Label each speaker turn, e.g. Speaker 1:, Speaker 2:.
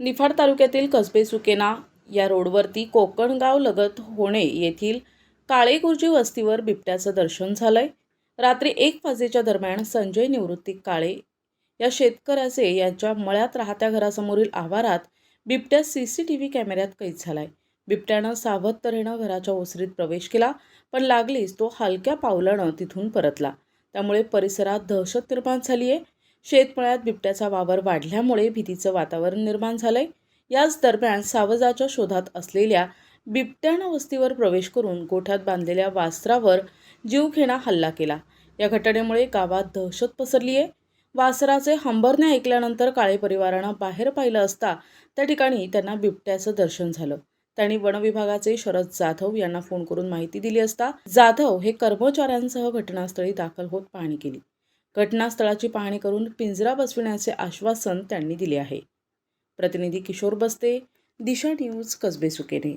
Speaker 1: निफाड तालुक्यातील कसबे सुकेना या रोडवरती कोकणगाव लगत होणे येथील काळेगुरुजी वस्तीवर बिबट्याचं दर्शन झालंय. रात्री एक वाजेच्या दरम्यान संजय निवृत्ती काळे या शेतकऱ्याचे यांच्या मळ्यात राहत्या घरासमोरील आवारात बिबट्या सी सी टी व्ही कॅमेऱ्यात कैद झालाय. बिबट्यानं सावध तऱ्हेनं घराच्या ओसरीत प्रवेश केला पण लागलीच तो हलक्या पावलानं तिथून परतला. त्यामुळे परिसरात दहशत निर्माण झाली आहे शेतमळ्यात बिबट्याचा वावर वाढल्यामुळे भीतीचं वातावरण निर्माण झालंय. याच दरम्यान सावजाच्या शोधात असलेल्या बिबट्यानं वस्तीवर प्रवेश करून गोठ्यात बांधलेल्या वासरावर जीवघेणा हल्ला केला. या घटनेमुळे गावात दहशत पसरली आहे वासराचे हंबरणे ऐकल्यानंतर काळे परिवारानं बाहेर पाहिलं असता त्या ठिकाणी त्यांना बिबट्याचं दर्शन झालं. त्यांनी वनविभागाचे शरद जाधव यांना फोन करून माहिती दिली असता जाधव हे कर्मचाऱ्यांसह घटनास्थळी दाखल होत पाहणी केली. घटनास्थळाची पाहणी करून पिंजरा बसविण्याचे आश्वासन त्यांनी दिले आहे. प्रतिनिधी किशोर बस्ते दिशा न्यूज कसबे सुकेने